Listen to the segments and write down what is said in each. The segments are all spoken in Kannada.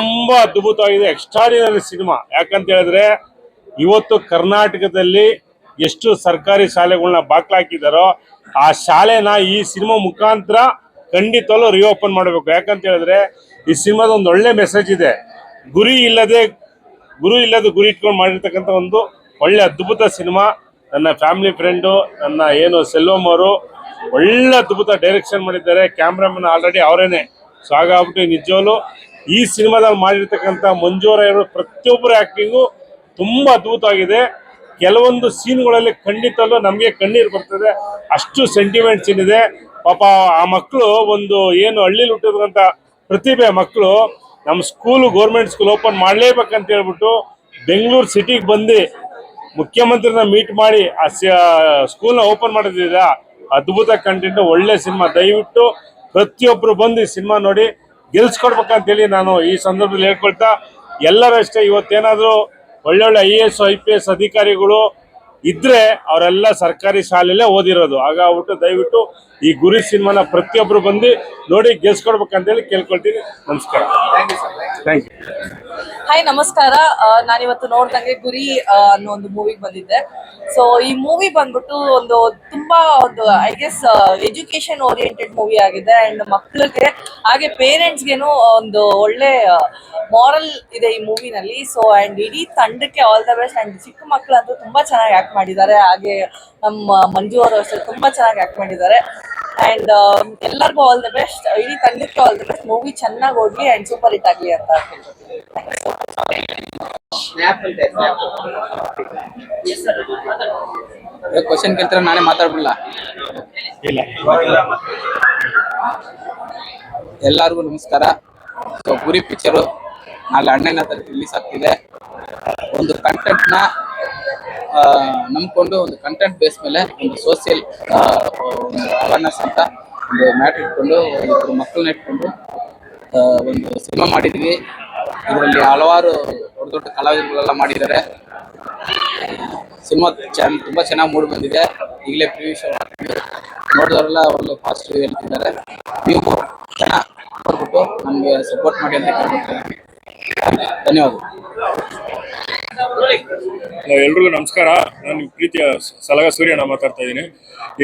ತುಂಬಾ ಅದ್ಭುತವಾಗಿದೆ ಎಕ್ಸ್ಟ್ರಾಡಿನರಿ ಸಿನಿಮಾ ಯಾಕಂತ ಹೇಳಿದ್ರೆ, ಇವತ್ತು ಕರ್ನಾಟಕದಲ್ಲಿ ಎಷ್ಟು ಸರ್ಕಾರಿ ಶಾಲೆಗಳನ್ನ ಬಾಕ್ಲಾಕಿದಾರೋ, ಆ ಶಾಲೆನ ಈ ಸಿನಿಮಾ ಮುಖಾಂತರ ಖಂಡಿತವಲ್ಲೂ ರಿಓಪನ್ ಮಾಡಬೇಕು. ಯಾಕಂತ ಹೇಳಿದ್ರೆ, ಈ ಸಿನಿಮಾದ ಒಂದು ಒಳ್ಳೆ ಮೆಸೇಜ್ ಇದೆ. ಗುರಿ ಇಲ್ಲದೆ, ಗುರು ಇಲ್ಲದ ಗುರಿ ಇಟ್ಕೊಂಡು ಮಾಡಿರ್ತಕ್ಕಂಥ ಒಂದು ಒಳ್ಳೆ ಅದ್ಭುತ ಸಿನಿಮಾ ನನ್ನ ಫ್ಯಾಮಿಲಿ ಫ್ರೆಂಡು ನನ್ನ ಏನು, ಸೆಲ್ವಮ್ ಅವರು ಒಳ್ಳೆ ಅದ್ಭುತ ಡೈರೆಕ್ಷನ್ ಮಾಡಿದ್ದಾರೆ. Cameraman already ಅವರೇನೆ. ಸೊ ಹಾಗಾಗ್ಬಿಟ್ಟು ನಿಜವಾಗ್ಲು ಈ ಸಿನಿಮಾದಲ್ಲಿ ಮಾಡಿರ್ತಕ್ಕಂಥ ಮಂಜೂರ ಇರೋ ಪ್ರತಿಯೊಬ್ಬರ ಆ್ಯಕ್ಟಿಂಗು ತುಂಬ ಅದ್ಭುತವಾಗಿದೆ. ಕೆಲವೊಂದು ಸೀನ್ಗಳಲ್ಲಿ ಖಂಡಿತಲ್ಲೂ ನಮಗೆ ಕಣ್ಣೀರು ಬರ್ತದೆ. ಅಷ್ಟು ಸೆಂಟಿಮೆಂಟ್ ಸೀನ್ ಇದೆ. ಪಾಪ ಆ ಮಕ್ಕಳು ಒಂದು ಏನು ಹಳ್ಳಿಲಿ ಹುಟ್ಟಿದಂಥ ಪ್ರತಿಭೆ ಮಕ್ಕಳು ನಮ್ಮ ಸ್ಕೂಲು ಗೌರ್ಮೆಂಟ್ ಸ್ಕೂಲ್ ಓಪನ್ ಮಾಡಲೇಬೇಕಂತ ಹೇಳ್ಬಿಟ್ಟು ಬೆಂಗಳೂರು ಸಿಟಿಗೆ ಬಂದು ಮುಖ್ಯಮಂತ್ರಿನ ಮೀಟ್ ಮಾಡಿ ಆ ಸ್ಕೂಲ್ನ ಓಪನ್ ಮಾಡೋದಿದೆ ಅದ್ಭುತ ಕಂಟೆಂಟ್ ಒಳ್ಳೆ ಸಿನಿಮಾ. ದಯವಿಟ್ಟು ಪ್ರತಿಯೊಬ್ಬರು ಬಂದು ಈ ಸಿನಿಮಾ ನೋಡಿ. ಗೆಲ್ಸ್ಕೊಡ್ಬೇಕಂತೇಳಿ ನಾನು ಈ ಸಂದರ್ಭದಲ್ಲಿ ಹೇಳ್ಕೊಳ್ತಾ ಎಲ್ಲರೂ ಅಷ್ಟೇ ಇವತ್ತೇನಾದರೂ ಒಳ್ಳೊಳ್ಳೆ I A S I P S ಅಧಿಕಾರಿಗಳು ಇದ್ರೆ ಅವರೆಲ್ಲ ಸರ್ಕಾರಿ ಶಾಲೆಯಲ್ಲೇ ಓದಿರೋದು. ಹಾಗಾಗ್ಬಿಟ್ಟು ದಯವಿಟ್ಟು ಈ ಗುರಿ ಸಿನಿಮಾನ ಪ್ರತಿಯೊಬ್ಬರು ಬಂದು ನೋಡಿ ಗೆಲ್ಸ್ಕೊಡ್ಬೇಕಂತೇಳಿ ಕೇಳ್ಕೊಳ್ತೀನಿ. ನಮಸ್ಕಾರ. ಥ್ಯಾಂಕ್ ಯು ಹಾಯ್ ನಮಸ್ಕಾರ. ನಾನಿವತ್ತು ನೋಡ್ದಂಗೆ ಗುರಿ ಅನ್ನೋ ಒಂದು ಮೂವಿಗೆ ಬಂದಿದ್ದೆ. ಸೊ ಈ ಮೂವಿ ಬಂದ್ಬಿಟ್ಟು ಒಂದು ತುಂಬಾ ಒಂದು I guess education oriented movie ಆಗಿದೆ. ಅಂಡ್ ಮಕ್ಕಳಿಗೆ ಹಾಗೆ ಪೇರೆಂಟ್ಸ್ಗೆನು ಒಂದು ಒಳ್ಳೆ ಮಾರಲ್ ಇದೆ ಈ ಮೂವಿನಲ್ಲಿ ಸೊ ಅಂಡ್ ಇಡೀ ತಂಡಕ್ಕೆ ಆಲ್ ದ ಬೆಸ್ಟ್ ಅಂಡ್ ಚಿಕ್ಕ ಮಕ್ಕಳಂತೂ ತುಂಬಾ ಚೆನ್ನಾಗಿ ಆಕ್ಟ್ ಮಾಡಿದ್ದಾರೆ. ಹಾಗೆ ನಮ್ಮ ಮಂಜು ಅವರು ಅಷ್ಟೇ ತುಂಬಾ ಚೆನ್ನಾಗಿ ಆಕ್ಟ್ ಮಾಡಿದ್ದಾರೆ. ಅಂಡ್ ಎಲ್ಲರಿಗೂ ಆಲ್ ದ ಬೆಸ್ಟ್ ಇಡೀ ತಂಡಕ್ಕೆ ಆಲ್ ದ ಬೆಸ್ಟ್ ಮೂವಿ ಚೆನ್ನಾಗಿ ಓಡ್ಲಿ ಅಂಡ್ ಸೂಪರ್ ಹಿಟ್ ಆಗ್ಲಿ ಅಂತ ಕ್ವಶನ್ ಕೇಳ್ತಾರೆ? ನಾನೇ ಮಾತಾಡ್ಬಿಡಲ್ಲ ಇಲ್ಲ. ಎಲ್ಲರಿಗೂ ನಮಸ್ಕಾರ. ಸೊ ಗುರಿ ಪಿಕ್ಚರು ನಾಳೆ ಅಣ್ಣನ ತಾರೀಕು ರಿಲೀಸ್ ಆಗ್ತಿದೆ. ಒಂದು ಕಂಟೆಂಟ್ನ ನಂಬ್ಕೊಂಡು ಒಂದು ಕಂಟೆಂಟ್ ಬೇಸ್ ಮೇಲೆ ಒಂದು ಸೋಷಿಯಲ್ ಅವೇರ್ನೆಸ್ ಅಂತ ಒಂದು ಮ್ಯಾಟ್ರ್ ಇಟ್ಕೊಂಡು ಇಬ್ಬರು ಮಕ್ಕಳನ್ನ ಇಟ್ಕೊಂಡು ಒಂದು ಸಿನಿಮಾ ಮಾಡಿದ್ವಿ. ಇದರಲ್ಲಿ ಹಲವಾರು ದೊಡ್ಡ ದೊಡ್ಡ ಕಲಾವಿದರುಗಳೆಲ್ಲ ಮಾಡಿದ್ದಾರೆ. ಸಿನಿಮಾ ಚೆನ್ನ ತುಂಬ ಚೆನ್ನಾಗಿ ಮೂಡಿ ಬಂದಿದೆ. ಈಗಲೇ ಪ್ರಿವ್ಯೂ ಶೋ ನೋಡಿದವರೆಲ್ಲ ಒಳ್ಳೆ ಪಾಸಿಟಿವ್ ಹೇಳ್ತಿದ್ದಾರೆ. ನೀವು ಚೆನ್ನಾಗಿ ನೋಡ್ಬಿಟ್ಟು ನಮಗೆ ಸಪೋರ್ಟ್ ಮಾಡಿ ಅಂತ ಕೇಳ್ಕೊಳ್ತೀನಿ ಧನ್ಯವಾದ ಎಲ್ರಿಗೂ ನಮಸ್ಕಾರ. ನಾನು ಪ್ರೀತಿಯ ಸಲಗ ಸೂರ್ಯನ ಮಾತಾಡ್ತಾ ಇದ್ದೀನಿ.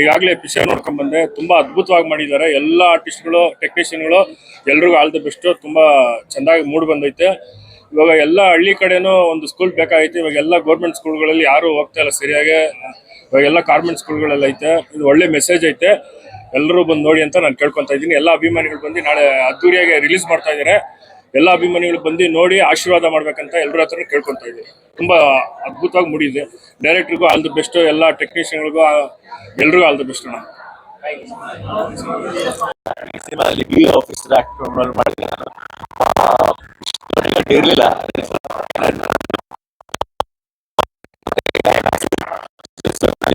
ಈಗಾಗಲೇ ಪಿಕ್ಚರ್ ನೋಡ್ಕೊಂಡ್ ಬಂದೆ. ತುಂಬಾ ಅದ್ಭುತವಾಗಿ ಮಾಡಿದ್ದಾರೆ. ಎಲ್ಲ ಆರ್ಟಿಸ್ಟ್ಗಳು ಟೆಕ್ನಿಷಿಯನ್ಗಳು ಎಲ್ರಿಗೂ ಆಲ್ ದ ಬೆಸ್ಟ್ ತುಂಬಾ ಚೆನ್ನಾಗಿ ಮೂಡ್ ಬಂದೈತೆ. ಇವಾಗ ಎಲ್ಲ ಹಳ್ಳಿ ಕಡೆನೂ ಒಂದು ಸ್ಕೂಲ್ ಬೇಕಾಗೈತೆ. ಇವಾಗ ಎಲ್ಲ ಗೌರ್ಮೆಂಟ್ ಸ್ಕೂಲ್ಗಳಲ್ಲಿ ಯಾರೂ ಹೋಗ್ತಾ ಇಲ್ಲ ಸರಿಯಾಗಿ. ಇವಾಗ ಎಲ್ಲ ಕಾರ್ಮೆಂಟ್ ಸ್ಕೂಲ್ಗಳೆಲ್ಲ ಐತೆ. ಇದು ಒಳ್ಳೆ ಮೆಸೇಜ್ ಐತೆ. ಎಲ್ಲರೂ ಬಂದು ನೋಡಿ ಅಂತ ನಾನು ಕೇಳ್ಕೊತಾ ಇದ್ದೀನಿ. ಎಲ್ಲ ಅಭಿಮಾನಿಗಳು ಬಂದು ನಾಳೆ ಅದ್ದೂರಿಯಾಗಿ ರಿಲೀಸ್ ಮಾಡ್ತಾ ಇದ್ದಾರೆ. ಎಲ್ಲ ಅಭಿಮಾನಿಗಳು ಬಂದು ನೋಡಿ ಆಶೀರ್ವಾದ ಮಾಡ್ಬೇಕಂತ ಎಲ್ಲರ ಹತ್ರ ಕೇಳ್ಕೊತಾ ಇದ್ದೀವಿ. ತುಂಬಾ ಅದ್ಭುತವಾಗಿ ಮೂಡಿದೆ. ಡೈರೆಕ್ಟ್ರಿಗೂ ಆಲ್ ದಿ ಬೆಸ್ಟ್ ಎಲ್ಲ ಟೆಕ್ನಿಷಿಯನ್ಗಳಿಗೂ ಎಲ್ರಿಗೂ ಆಲ್ ದಿ ಬೆಸ್ಟ್ ನಾನು ಸಿನಿಮಾದಲ್ಲಿ ಬಿ ಆಫೀಸರ್ ಆಕ್ಟರ್ ನಾನು ಇರಲಿಲ್ಲ.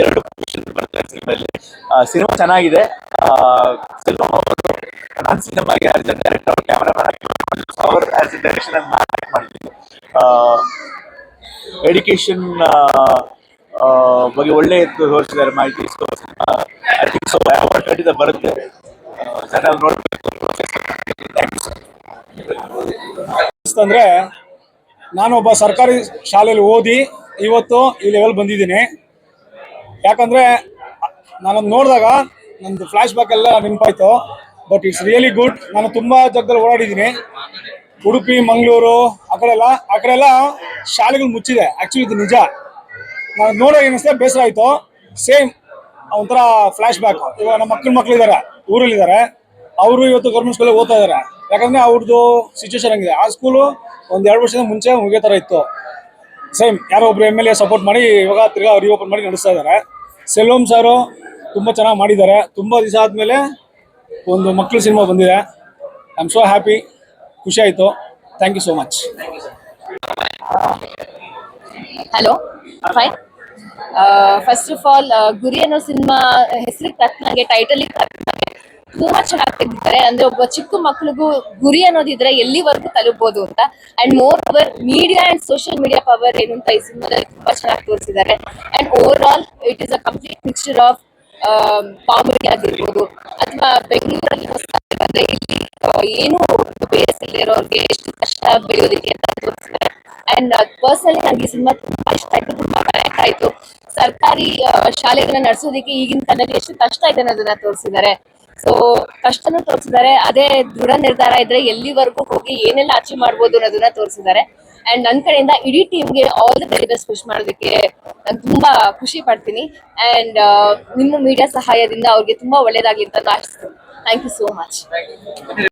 ಎರಡು ಸಿನಿಮಾದಲ್ಲಿ. ಸಿನಿಮಾ ಚೆನ್ನಾಗಿದೆ. ಸಿನಿಮಾ ನನ್ನ ಸಿನಿಮಾಗೆ ಆಸ್ ಡೈರೆಕ್ಟರ್ ಅವ್ರ ಆಸ್ ಎ ಡೈರೆಕ್ಷನ್ ಅನ್ನು ನಾನು ಮಾಡಿದ್ದೀನಿ ಎಜುಕೇಶನ್ ಬಗ್ಗೆ ಒಳ್ಳೆ ತೋರಿಸಿದ್ದಾರೆ ಮಾಹಿತಿ ಐ ಥಿಂಕ್ ಸೊ ಅವಾರ್ಡ್ ಖಂಡಿತ ಬರುತ್ತೆ. ಆ, ಜನ ನೋಡ್ಬೇಕು ಅಂದ್ರೆ ನಾನು ಒಬ್ಬ ಸರ್ಕಾರಿ ಶಾಲೆಯಲ್ಲಿ ಓದಿ ಇವತ್ತು ಈ ಲೆವೆಲ್ ಬಂದಿದ್ದೀನಿ. ಯಾಕಂದ್ರೆ ನಾನು ನೋಡಿದಾಗ ನಂದು ಫ್ಲಾಶ್ ಬ್ಯಾಕ್ ಎಲ್ಲ ನೆನಪಾಯ್ತು ಬಟ್ ಇಟ್ಸ್ ರಿಯಲಿ ಗುಡ್ ನಾನು ತುಂಬಾ ಜಾಗದಲ್ಲಿ ಓಡಾಡಿದ್ದೀನಿ. ಉಡುಪಿ, ಮಂಗಳೂರು, ಆ ಕಡೆ ಎಲ್ಲ ಆ ಕಡೆ ಎಲ್ಲ ಶಾಲೆಗಳು ಮುಚ್ಚಿದೆ. ಆಕ್ಚುಲಿ ಇದು ನಿಜ. ನಾನು ನೋಡೋ ಏನಿಸ್ತಾ ಬೇಸರ ಆಯ್ತು. ಸೇಮ್ ಒಂಥರ ಫ್ಲಾಶ್ ಬ್ಯಾಕ್ ಇವಾಗ ನಮ್ಮ ಮಕ್ಕಳ ಮಕ್ಳು ಇದ್ದಾರೆ ಊರಲ್ಲಿದ್ದಾರೆ. ಅವರು ಇವತ್ತು ಗೌರ್ಮೆಂಟ್ ಸ್ಕೂಲಲ್ಲಿ ಓದ್ತಾ ಇದ್ದಾರೆ ಯಾಕಂದ್ರೆ ಅವ್ರದ್ದು ಸಿಚುವೇಶನ್ ಆಗಿದೆ ಆ ಸ್ಕೂಲು ಒಂದು ಎರಡು ವರ್ಷದ ಮುಂಚೆ ಮುಗಿಯೋ ಥರ ಇತ್ತು. ಸೇಮ್ ಯಾರೋ ಒಬ್ರು ಎಂ ಎಲ್ ಎ ಸಪೋರ್ಟ್ ಮಾಡಿ ಇವಾಗ ತಿರ್ಗಾ ರಿಓಪನ್ ಮಾಡಿ ನಡೆಸ್ತಾ ಇದ್ದಾರೆ ಸೆಲ್ವಂ ಸಾರು ತುಂಬ ಚೆನ್ನಾಗಿ ಮಾಡಿದ್ದಾರೆ. ತುಂಬ ದಿವಸ ಆದಮೇಲೆ ಒಂದು ಮಕ್ಕಳು ಸಿನಿಮಾ ಬಂದಿದೆ. ಐ ಆಮ್ ಸೋ ಹ್ಯಾಪಿ ಖುಷಿ ಆಯಿತು thank you so much hello fine first of all Guri ಅನ್ನೋ ಸಿನಿಮಾ ಹೆಸರಿಗೆ ತಕ್ಕನಾಗೆ ಟೈಟಲ್ ತಕ್ಕನಾಗೆ ತುಂಬಾ ಚೆನ್ನಾಗಿ ತೆಗ್ದಿದ್ದಾರೆ. ಅಂದ್ರೆ ಒಬ್ಬ ಚಿಕ್ಕ ಮಕ್ಳಿಗೂ ಗುರಿ ಅನ್ನೋದಿದ್ರೆ ಎಲ್ಲಿವರೆಗೂ ತಲುಪಬಹುದು ಅಂತ. And more power media and social media power ಏನು ಅಂತ ಈ ಸಿನಿಮಾದಲ್ಲಿ ತುಂಬಾ ಚೆನ್ನಾಗಿ ತೋರಿಸಿದ್ದಾರೆ. And overall it is a complete mixture of comedy ಆಗಿರ್ಬೋದು, ಅಥವಾ ಬೆಂಗಳೂರಲ್ಲಿ ಹೊಸ ಅಂದ್ರೆ ಏನು ಬೇಸ್ ಇರೋರ್ಗೆ ಎಷ್ಟು ಕಷ್ಟ ಬೆಳೆಯೋದಕ್ಕೆ ಅಂತ ತೋರಿಸ್ತಾರೆ. ಅಂಡ್ ಪರ್ಸನಲಿ ನನಗೆ ಸಿನಿಮಾ ತುಂಬಾ ಇಷ್ಟ ಆಯ್ತು, ತುಂಬಾ ಕನೆಕ್ಟ್ ಆಯ್ತು. ಸರ್ಕಾರಿ ಶಾಲೆಗಳನ್ನ ನಡೆಸೋದಕ್ಕೆ ಈಗಿನ ಕಾಲದಲ್ಲಿ ಎಷ್ಟು ಕಷ್ಟ ಇದೆ ಅನ್ನೋದನ್ನ ತೋರಿಸಿದ್ದಾರೆ. ಸೊ ಕಷ್ಟನೂ ತೋರಿಸಿದ್ದಾರೆ, ಅದೇ ದೃಢ ನಿರ್ಧಾರ ಇದ್ರೆ ಎಲ್ಲಿವರೆಗೂ ಹೋಗಿ ಏನೆಲ್ಲ ಅಚೀವ್ ಮಾಡ್ಬೋದು ಅನ್ನೋದನ್ನ ತೋರಿಸಿದ್ದಾರೆ. ಅಂಡ್ ನನ್ನ ಕಡೆಯಿಂದ ಇಡೀ ಟೀಮ್ಗೆ all the very best wish ಮಾಡೋದಕ್ಕೆ ನಾನು ತುಂಬಾ ಖುಷಿ ಪಡ್ತೀನಿ. ಅಂಡ್ ನಿಮ್ಮ ಮೀಡಿಯಾ ಸಹಾಯದಿಂದ ಅವ್ರಿಗೆ ತುಂಬಾ ಒಳ್ಳೇದಾಗ್ಲಿ ಅಂತ ಆಶಿಸ್ತೀನಿ. Thank you so much